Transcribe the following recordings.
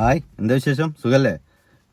Hi എന്താ വിശേഷം? സുഖല്ലേ?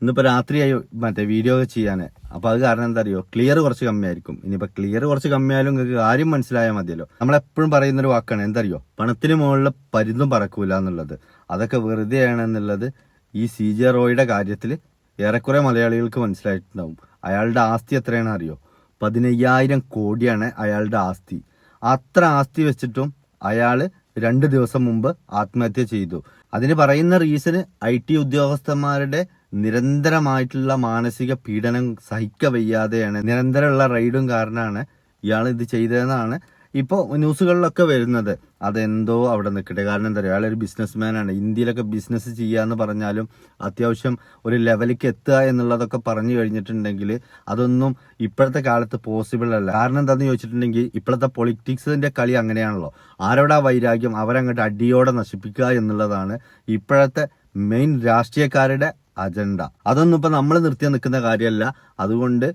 ഇന്നിപ്പോൾ രാത്രിയായി മറ്റേ വീഡിയോ ഒക്കെ ചെയ്യാൻ അപ്പോൾ അത് കാരണം എന്താ അറിയോ ക്ലിയർ കുറച്ച് കമ്മിയായിരിക്കും. ഇനിയിപ്പോൾ ക്ലിയർ കുറച്ച് കമ്മിയായാലും നിങ്ങൾക്ക് കാര്യം മനസ്സിലായാൽ മതിയല്ലോ. നമ്മളെപ്പോഴും പറയുന്നൊരു വാക്കാണ് എന്തറിയോ പണത്തിന് മുകളിൽ പരുന്തും പറക്കൂല എന്നുള്ളത്. അതൊക്കെ വെറുതെയാണ് എന്നുള്ളത് ഈ സി ജെ റോയുടെ കാര്യത്തിൽ ഏറെക്കുറെ മലയാളികൾക്ക് മനസ്സിലായിട്ടുണ്ടാവും. അയാളുടെ ആസ്തി എത്രയാണ് അറിയോ? പതിനയ്യായിരം കോടിയാണ് അയാളുടെ ആസ്തി. അത്ര ആസ്തി വെച്ചിട്ടും അയാൾ രണ്ട് ദിവസം മുമ്പ് ആത്മഹത്യ ചെയ്തു. അതിന് പറയുന്ന റീസണ് ഐ ടി ഉദ്യോഗസ്ഥന്മാരുടെ നിരന്തരമായിട്ടുള്ള മാനസിക പീഡനം സഹിക്ക വയ്യാതെയാണ് നിരന്തരമുള്ള റൈഡും കാരണമാണ് ഇയാൾ ഇത് ചെയ്തതെന്നാണ് ഇപ്പോൾ ന്യൂസുകളിലൊക്കെ വരുന്നത് അതെന്തോ അവിടെ നിൽക്കട്ടെ. കാരണം എന്താ പറയുക അയാളൊരു ബിസിനസ്മാനാണ് ഇന്ത്യയിലൊക്കെ ബിസിനസ് ചെയ്യാന്ന് പറഞ്ഞാലും അത്യാവശ്യം ഒരു ലെവലിലേക്ക് എത്തുക എന്നുള്ളതൊക്കെ പറഞ്ഞു കഴിഞ്ഞിട്ടുണ്ടെങ്കിൽ അതൊന്നും ഇപ്പോഴത്തെ കാലത്ത് പോസിബിൾ അല്ല. കാരണം എന്താണെന്ന് ചോദിച്ചിട്ടുണ്ടെങ്കിൽ ഇപ്പോഴത്തെ പൊളിറ്റിക്സിന്റെ കളി അങ്ങനെയാണല്ലോ. ആരോടാ വൈരാഗ്യം? അവരങ്ങോട്ട് അടിയോടെ നശിപ്പിക്കുക എന്നുള്ളതാണ് ഇപ്പോഴത്തെ മെയിൻ രാഷ്ട്രീയക്കാരുടെ അജണ്ട അതൊന്നും ഇപ്പൊ നമ്മൾ നിർത്തി നിൽക്കുന്ന കാര്യമല്ല. അതുകൊണ്ട്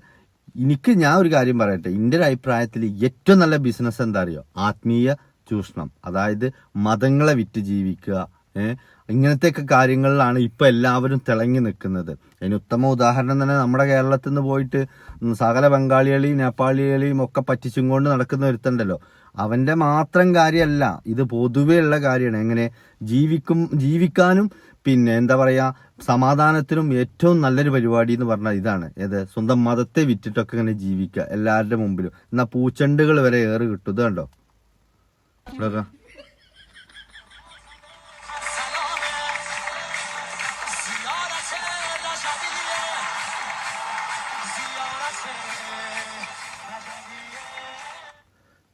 എനിക്ക് ഞാൻ ഒരു കാര്യം പറയട്ടെ. എന്റെ ഒരു അഭിപ്രായത്തിൽ ഏറ്റവും നല്ല ബിസിനസ് എന്താ അറിയോ ആത്മീയ ചൂഷണം. അതായത് മതങ്ങളെ വിറ്റ് ജീവിക്കുക. ഇങ്ങനത്തെ ഇങ്ങനത്തെയൊക്കെ കാര്യങ്ങളിലാണ് ഇപ്പൊ എല്ലാവരും തിളങ്ങി നിൽക്കുന്നത്. അതിന് ഉത്തമ ഉദാഹരണം തന്നെ നമ്മുടെ കേരളത്തിൽ നിന്ന് പോയിട്ട് സകല ബംഗാളികളെയും നേപ്പാളികളെയും ഒക്കെ പറ്റിച്ചും കൊണ്ട് നടക്കുന്ന ഒരുത്തണ്ടല്ലോ. അവന്റെ മാത്രം കാര്യമല്ല ഇത് പൊതുവേ ഉള്ള കാര്യമാണ്. എങ്ങനെ? ജീവിക്കും ജീവിക്കാനും പിന്നെ എന്താ പറയാ സമാധാനത്തിനും ഏറ്റവും നല്ലൊരു പരിപാടി എന്ന് പറഞ്ഞാൽ ഇതാണ്. ഏത്? സ്വന്തം മതത്തെ വിറ്റിട്ടൊക്കെ ഇങ്ങനെ ജീവിക്കുക എല്ലാവരുടെ മുമ്പിലും. എന്നാ പൂച്ചെണ്ടുകൾ വരെ ഏറ് കിട്ടും. ഇത് കണ്ടോ? ഇവിടെയൊക്കെ.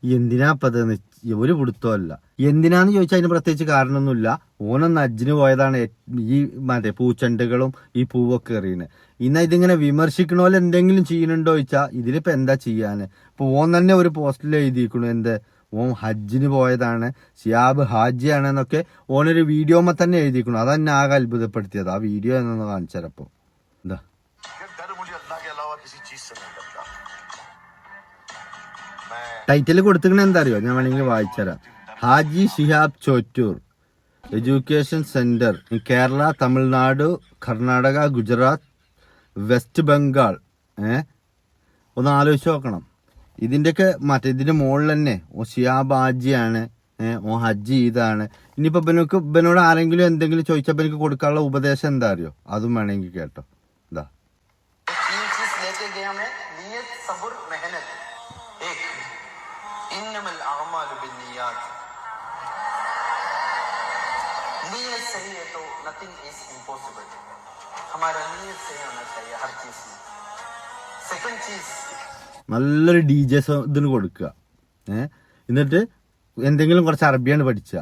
എന്തിനാ അപ്പത് ഒരു പിടുത്തമല്ല എന്തിനാന്ന് ചോദിച്ചാൽ അതിന് പ്രത്യേകിച്ച് കാരണമൊന്നുമില്ല. ഓനൊന്ന് അജ്ജിന് പോയതാണ് ഈ മറ്റേ പൂച്ചെണ്ടുകളും ഈ പൂവൊക്കെ എറിയുന്നത് ഇന്ന ഇതിങ്ങനെ വിമർശിക്കണ പോലെ എന്തെങ്കിലും ചെയ്യണുണ്ടോ ചോദിച്ചാ ഇതിലിപ്പോ എന്താ ചെയ്യാന്? ഇപ്പൊ ഓൻ തന്നെ ഒരു പോസ്റ്റിൽ എഴുതിയിരിക്കണു എന്ത്? ഓൻ ഹജ്ജിന് പോയതാണ് സിയാബ് ഹാജിയാണ് എന്നൊക്കെ ഓനൊരു വീഡിയോമ്മ തന്നെ എഴുതിയിരിക്കണു അതെന്നെ ആകെ അത്ഭുതപ്പെടുത്തിയത്. ആ വീഡിയോ എന്നൊന്ന് കാണിച്ചാലപ്പോ എന്താ? ടൈറ്റിൽ കൊടുത്തിക്കണ എന്താ അറിയോ ഞാൻ വേണമെങ്കിൽ വായിച്ചുതരാം. Haji Shihab Chottur education centre in Kerala Tamil Nadu Karnataka Gujarat West Bengal ഏ? ഒന്ന് ആലോചിച്ച് നോക്കണം. ഇതിന്റെയൊക്കെ മറ്റേ ഇതിന്റെ മുകളിൽ തന്നെ ഓ ഷിയാബ് ഹാജിയാണ് ഓ ഹജ്ജി ഇതാണ്. ഇനിയിപ്പോ ഇവനക്ക് ഇവനോട് ആരെങ്കിലും എന്തെങ്കിലും ചോദിച്ചപ്പോ എനിക്ക് കൊടുക്കാനുള്ള ഉപദേശം എന്താ അറിയോ? അതും വേണമെങ്കിൽ കേട്ടോ. എന്താ तीन चीज लेके गया मैं नियत सब्र मेहनत एक इन्नमल अमाल बिन्नियात नीयत सही है तो नथिंग इज इम्पॉसिबल हमारा नीयत सही होना चाहिए हर चीज में सेकंड चीज നല്ലൊരു ഡി ജെ ഇതിന് കൊടുക്കുക ഏ എന്നിട്ട് എന്തെങ്കിലും കുറച്ച് അറബിയാണ് പഠിക്കുക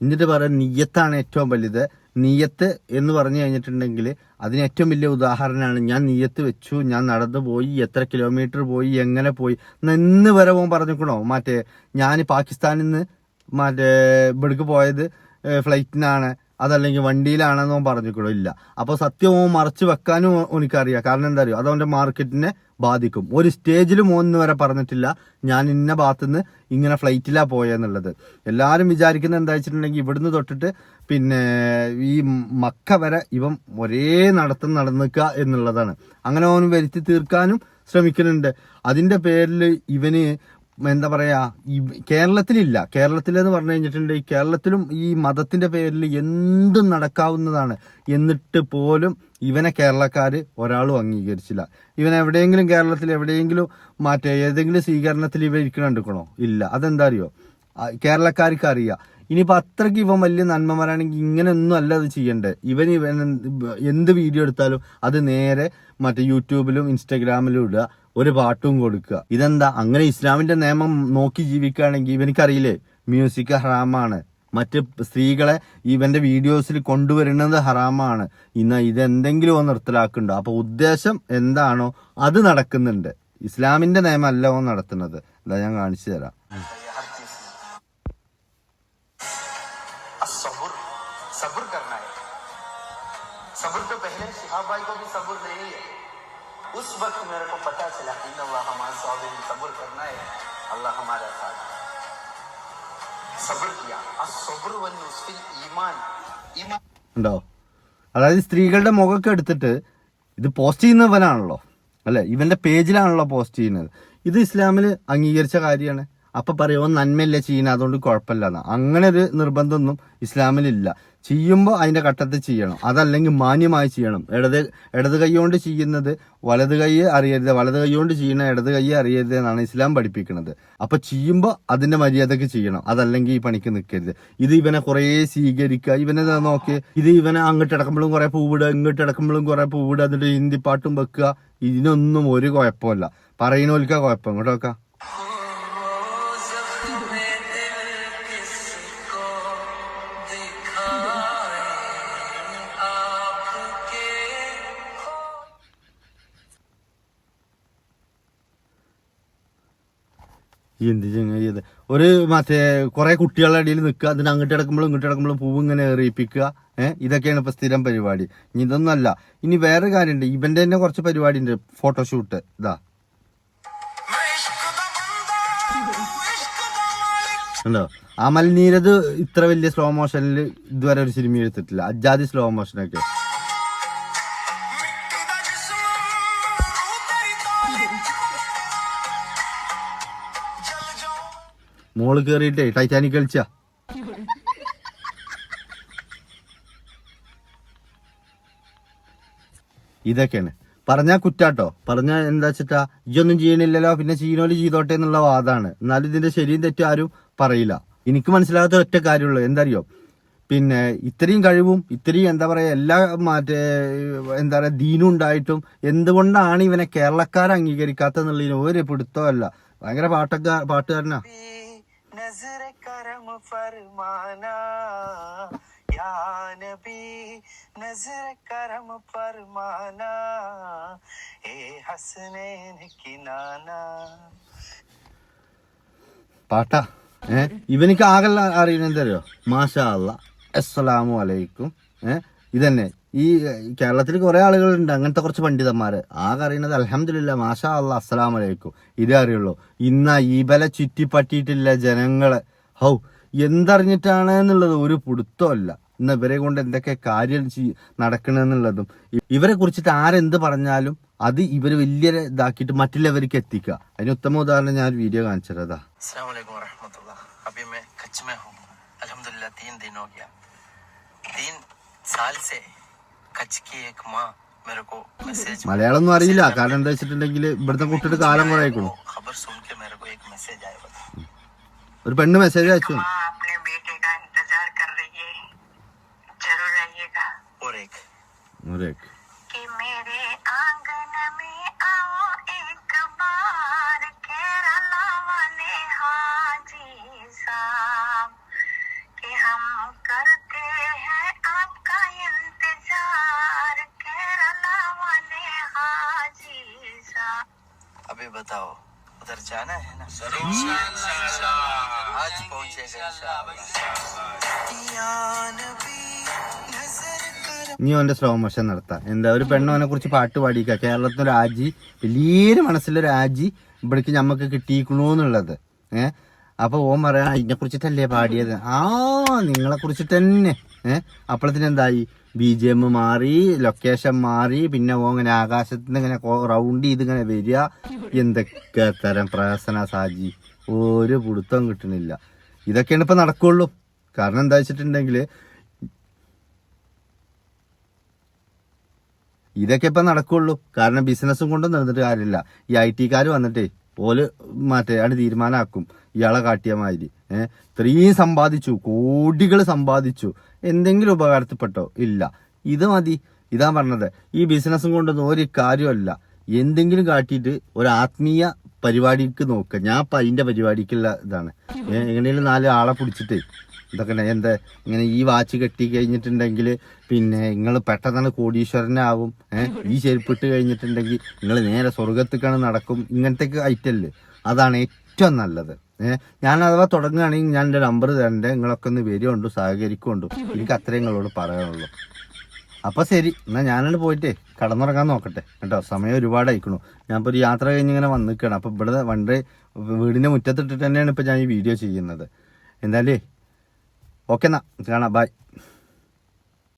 എന്നിട്ട് പറയാം നീയത്താണ് ഏറ്റവും വലുത് നീയത്ത് എന്ന് പറഞ്ഞു കഴിഞ്ഞിട്ടുണ്ടെങ്കിൽ അതിന് ഏറ്റവും വലിയ ഉദാഹരണമാണ് ഞാൻ നീയത്ത് വെച്ചു ഞാൻ നടന്നു പോയി എത്ര കിലോമീറ്റർ പോയി എങ്ങനെ പോയി എന്ന് വരെ പോകാൻ പറഞ്ഞിക്കണോ? മറ്റേ ഞാൻ പാകിസ്ഥാനിൽ നിന്ന് മറ്റേ ഇവിടേക്ക് പോയത് ഫ്ലൈറ്റിനാണ് അതല്ലെങ്കിൽ വണ്ടിയിലാണെന്നോ പറഞ്ഞിക്കണോ ഇല്ല. അപ്പൊ ഓൻ മറച്ചു വെക്കാനും എനിക്കറിയാം. കാരണം എന്താ അറിയോ? അതവന്റെ മാർക്കറ്റിനെ ബാധിക്കും. ഒരു സ്റ്റേജിലും ഒന്ന് വരെ പറഞ്ഞിട്ടില്ല ഞാൻ ഇന്ന ഭാഗത്തുനിന്ന് ഇങ്ങനെ ഫ്ലൈറ്റിലാ പോയെന്നുള്ളത്. എല്ലാവരും വിചാരിക്കുന്നത് എന്താ വെച്ചിട്ടുണ്ടെങ്കിൽ ഇവിടുന്ന് തൊട്ടിട്ട് പിന്നെ ഈ മക്ക വരെ ഇവൻ ഒരേ നടത്തം നടന്നിക്കുക എന്നുള്ളതാണ്. അങ്ങനെ അവൻ വരുത്തി തീർക്കാനും ശ്രമിക്കുന്നുണ്ട്. അതിന്റെ പേരിൽ ഇവന് എന്താ പറയാ ഈ കേരളത്തിലില്ല. കേരളത്തിലെന്ന് പറഞ്ഞു കഴിഞ്ഞിട്ടുണ്ടെങ്കിൽ കേരളത്തിലും ഈ മതത്തിന്റെ പേരിൽ എന്തും നടക്കാവുന്നതാണ്. എന്നിട്ട് പോലും ഇവനെ കേരളക്കാര് ഒരാളും അംഗീകരിച്ചില്ല. ഇവൻ എവിടെയെങ്കിലും കേരളത്തിൽ എവിടെയെങ്കിലും മാറ്റേ ഏതെങ്കിലും സ്വീകരണത്തിൽ ഇവ ഇരിക്കണോ ഇല്ല. അതെന്താ അറിയോ? കേരളക്കാർക്ക് അറിയാം. ഇനിയിപ്പോൾ അത്രയ്ക്ക് ഇവൻ വലിയ നന്മമാരാണെങ്കിൽ ഇങ്ങനെ ഒന്നും അല്ല അത് ചെയ്യണ്ടേ. ഇവൻ ഇവൻ എന്ത് വീഡിയോ എടുത്താലും അത് നേരെ മറ്റേ യൂട്യൂബിലും ഇൻസ്റ്റാഗ്രാമിലും ഇടുക. ഒരു പാട്ടും കൊടുക്കുക. ഇതെന്താ? അങ്ങനെ ഇസ്ലാമിന്റെ നിയമം നോക്കി ജീവിക്കുകയാണെങ്കിൽ ഇവനിക്കറിയില്ലേ? മ്യൂസിക് ഹറാമാണ്. മറ്റ് സ്ത്രീകളെ ഇവന്റെ വീഡിയോസിൽ കൊണ്ടുവരുന്നത് ഹറാമാണ്. ഇന്ന് ഇതെന്തെങ്കിലും ഒന്ന് നിർത്തലാക്കുന്നുണ്ടോ? അപ്പൊ ഉദ്ദേശം എന്താണോ അത് നടക്കുന്നുണ്ട്. ഇസ്ലാമിന്റെ നിയമമല്ല ഓ നടത്തുന്നത്. എന്താ ഞാൻ കാണിച്ചു തരാം. സബർ സബർ उस वक्त मेरे को पता चला इन अल्लाह हमारे साबिर सब्र करना है अल्लाह हमारा साथ है। सब्र किया असब्र वन उसफिल ईमान ईमान ഉണ്ടോ അതായത് സ്ത്രീകളുടെ മുഖമൊക്കെ എടുത്തിട്ട് ഇത് പോസ്റ്റ് ചെയ്യുന്നവനാണല്ലോ അല്ലെ ഇവന്റെ പേജിലാണല്ലോ പോസ്റ്റ് ചെയ്യുന്നത് ഇത് ഇസ്ലാമിൽ അംഗീകരിച്ച കാര്യമാണ് അപ്പൊ പറയുമോ നന്മയല്ലേ ചെയ്യുന്നത് അതുകൊണ്ട് കുഴപ്പമില്ല അങ്ങനെ ഒരു നിർബന്ധമൊന്നും ഇസ്ലാമിലില്ല ചെയ്യുമ്പോൾ അതിന്റെ ഘട്ടത്തിൽ ചെയ്യണം. അതല്ലെങ്കിൽ മാന്യമായി ചെയ്യണം. ഇടത് ഇടത് കൈ കൊണ്ട് ചെയ്യുന്നത് വലത് കൈ അറിയരുത്. വലത് കൈകൊണ്ട് ചെയ്യുന്ന ഇടത് കൈ അറിയരുത് എന്നാണ് ഇസ്ലാം പഠിപ്പിക്കുന്നത്. അപ്പോൾ ചെയ്യുമ്പോൾ അതിന്റെ മര്യാദയ്ക്ക് ചെയ്യണം. അതല്ലെങ്കിൽ ഈ പണിക്ക് നിൽക്കരുത്. ഇത് ഇവനെ കുറേ സ്വീകരിക്കുക. ഇവനെ നോക്കി. ഇത് ഇവനെ അങ്ങോട്ട് ഇടക്കുമ്പോഴും കുറേ പൂവിടുക ഇങ്ങോട്ട് ഇടക്കുമ്പോഴും കുറേ പൂവിടുക എന്നിട്ട് ഹിന്ദി പാട്ടും വെക്കുക. ഇതിനൊന്നും ഒരു കുഴപ്പമില്ല. പറയുന്നവൽക്കാ കുഴപ്പം. ഇങ്ങോട്ട് എന്ത് ചങ്ങായി ഇത് ഒരു മറ്റേ കുറെ കുട്ടികളുടെ ഇടയിൽ നിൽക്കുക. അതിന് അങ്ങോട്ട് കിടക്കുമ്പോഴും ഇങ്ങോട്ട് കിടക്കുമ്പോഴും പൂവ് ഇങ്ങനെ എറിയിപ്പിക്കുക. ഏഹ് ഇതൊക്കെയാണ് ഇപ്പൊ സ്ഥിരം പരിപാടി. ഇനി ഇതൊന്നല്ല. ഇനി വേറെ കാര്യമുണ്ട്. ഇവന്റെ തന്നെ കുറച്ച് പരിപാടി ഉണ്ട് ഫോട്ടോഷൂട്ട് ഇതാ. ഉണ്ടോ അമൽ നീരത് ഇത്ര വലിയ സ്ലോ മോഷനിൽ ഇതുവരെ ഒരു സിനിമ എടുത്തിട്ടില്ല. അജാതി സ്ലോ മോഷനൊക്കെ മോൾ കേറിയിട്ടേ ടൈറ്റാനിക് കളിച്ച. ഇതൊക്കെയാണ്. പറഞ്ഞാൽ കുറ്റാട്ടോ. പറഞ്ഞാൽ എന്താ വെച്ചിട്ടാ ഇയൊന്നും ചെയ്യണില്ലല്ലോ പിന്നെ ചെയ്യണോൽ ചെയ്തോട്ടെ എന്നുള്ള വാദമാണ് എന്നാലും ഇതിന്റെ ശരിയും തെറ്റും ആരും പറയില്ല. എനിക്ക് മനസ്സിലാകാത്ത ഒറ്റ കാര്യമുള്ളൂ. എന്തറിയോ? പിന്നെ ഇത്രയും കഴിവും ഇത്രയും എന്താ പറയുക എല്ലാ മറ്റേ എന്താ പറയുക ദീനും ഉണ്ടായിട്ടും എന്തുകൊണ്ടാണ് ഇവനെ കേരളക്കാരെ അംഗീകരിക്കാത്തതെന്നുള്ളതിന് ഒരു പിടുത്തമല്ല ഭയങ്കര പാട്ടക്കാർ പാട്ടുകാരനാ. फरमाना या नबी नजर करम फरमाना ए हसनैन की नाना പാട്ടാ ഏ ഇവനിക്ക് ആകെ അറിയുന്നത് എന്തറിയോ മാഷാ അല്ല അസ്സലാമു അലൈക്കും ഏ ഇതന്നെ ഈ കേരളത്തിൽ കുറെ ആളുകളുണ്ട് അങ്ങനത്തെ കുറച്ച് പണ്ഡിതന്മാര് ആകെ അറിയുന്നത് അലഹമില്ല മാഷാ അല്ല അസ്സലാമു അലൈക്കും ഇതേ അറിയുള്ളൂ ഇന്ന ഇവല ചുറ്റിപ്പറ്റിയിട്ടില്ല ജനങ്ങളെ ഹൗ എന്തറിഞ്ഞിട്ടാണ് എന്നുള്ളത് ഒരു പിടുത്തമല്ല. ഇന്ന് ഇവരെ കൊണ്ട് എന്തൊക്കെ കാര്യം നടക്കണമെന്നുള്ളതും ഇവരെ കുറിച്ചിട്ട് ആരെന്ത് പറഞ്ഞാലും അത് ഇവർ വലിയ ഇതാക്കിയിട്ട് മറ്റുള്ളവർക്ക് എത്തിക്കുക. അതിന് ഉത്തമ ഉദാഹരണം ഞാൻ വീഡിയോ കാണിച്ചതാ. മലയാളം ഒന്നും അറിയില്ല. കാരണം എന്താ വെച്ചിട്ടുണ്ടെങ്കിൽ ഇവിടുത്തെ കുട്ടിയുടെ കാലം കുറേ ഒരു പെണ്ണ് മെസ്സേജ് അയച്ചു माँ अपने बेटे का इंतजार कर रही है जरूर आइएगा और एक ഒരു कि मेरे आंगन में आओ एक बार केरला നീ ഓന്റെ സ്ലോ മോഷൻ നടത്താം. എന്താ ഒരു പെണ്ണോനെ കുറിച്ച് പാട്ട് പാടിക്കുക കേരളത്തിൽ രാജി വലിയൊരു മനസ്സിലെ രാജി ഇവിടേക്ക് നമുക്ക് കിട്ടിയിക്കണോന്നുള്ളത്. എന്നുള്ളത് അപ്പൊ അപ്പോൾ ഓൻ പറയാ ഇതിനെ കുറിച്ചിട്ടല്ലേ പാടിയത്? ആ നിങ്ങളെ കുറിച്ചിട്ട് തന്നെ ഏ? അപ്പോഴത്തിന് എന്തായി? ബി ജെ എം മാറി ലൊക്കേഷൻ മാറി പിന്നെ ഓ ഇങ്ങനെ ആകാശത്തിന് ഇങ്ങനെ റൗണ്ട് ചെയ്ത് ഇങ്ങനെ വരിക. എന്തൊക്കെ തരം പ്രഹസന സാജി? ഒരു പിടുത്തം കിട്ടണില്ല. ഇതൊക്കെയാണ് ഇപ്പൊ നടക്കുള്ളൂ. കാരണം എന്താ വെച്ചിട്ടുണ്ടെങ്കിൽ ഇതൊക്കെ ഇപ്പൊ നടക്കുള്ളൂ. കാരണം ബിസിനസ്സും കൊണ്ടും നടന്നിട്ട് കാര്യമില്ല. ഈ ഐ ടിക്കാർ വന്നിട്ടേ ഓൽ മറ്റേ ആണ് തീരുമാനമാക്കും ഇയാളെ കാട്ടിയ മാതിരി. ഏഹ് ഇത്രയും സമ്പാദിച്ചു. കോടികൾ സമ്പാദിച്ചു. എന്തെങ്കിലും ഉപകാരത്തിൽപ്പെട്ടോ? ഇല്ല. ഇത് മതി. ഇതാ പറഞ്ഞത്. ഈ ബിസിനസ്സും കൊണ്ടൊന്നും ഒരു കാര്യമല്ല എന്തെങ്കിലും കാട്ടിയിട്ട് ഒരു ആത്മീയ പരിപാടിക്ക് നോക്ക. ഞാൻ അതിന്റെ പരിപാടിക്കുള്ള ഇതാണ്. എങ്ങനെയും നാല് ആളെ പിടിച്ചിട്ട് ഇതൊക്കെ എന്താ ഇങ്ങനെ ഈ വാച്ച് കെട്ടി കഴിഞ്ഞിട്ടുണ്ടെങ്കിൽ പിന്നെ നിങ്ങൾ പെട്ടെന്നാണ് കോടീശ്വരനാവും. ഈ ചെരുപ്പിട്ട് കഴിഞ്ഞിട്ടുണ്ടെങ്കിൽ നിങ്ങൾ നേരെ സ്വർഗത്തേക്കാണ് നടക്കും. ഇങ്ങനത്തെ ഐറ്റല്ലേ. അതാണ് ഏറ്റവും നല്ലത്. ഞാൻ അഥവാ തുടങ്ങുകയാണെങ്കിൽ ഞാൻ എന്റെ നമ്പർ തരണ്ടേ നിങ്ങളൊക്കെ ഒന്ന് വരുമുണ്ട് സഹകരിക്കുമുണ്ട് എനിക്ക് അത്രയും നിങ്ങളോട് പറയാനുള്ളൂ. അപ്പൊ ശരി എന്നാ ഞാനോട് പോയിട്ടേ കടന്നുറങ്ങാൻ നോക്കട്ടെ. കേട്ടോ സമയം ഒരുപാട് അയക്കണു ഇപ്പൊ ഒരു യാത്ര കഴിഞ്ഞ് ഇങ്ങനെ വന്നിക്കാണ്. അപ്പൊ ഇവിടെ വണ്ടി വീടിന്റെ മുറ്റത്തിട്ടിട്ട് തന്നെയാണ് ഇപ്പൊ ഞാൻ ഈ വീഡിയോ ചെയ്യുന്നത്. എന്തായാലേ ഓക്കെ എന്നാ കാണാം ബൈ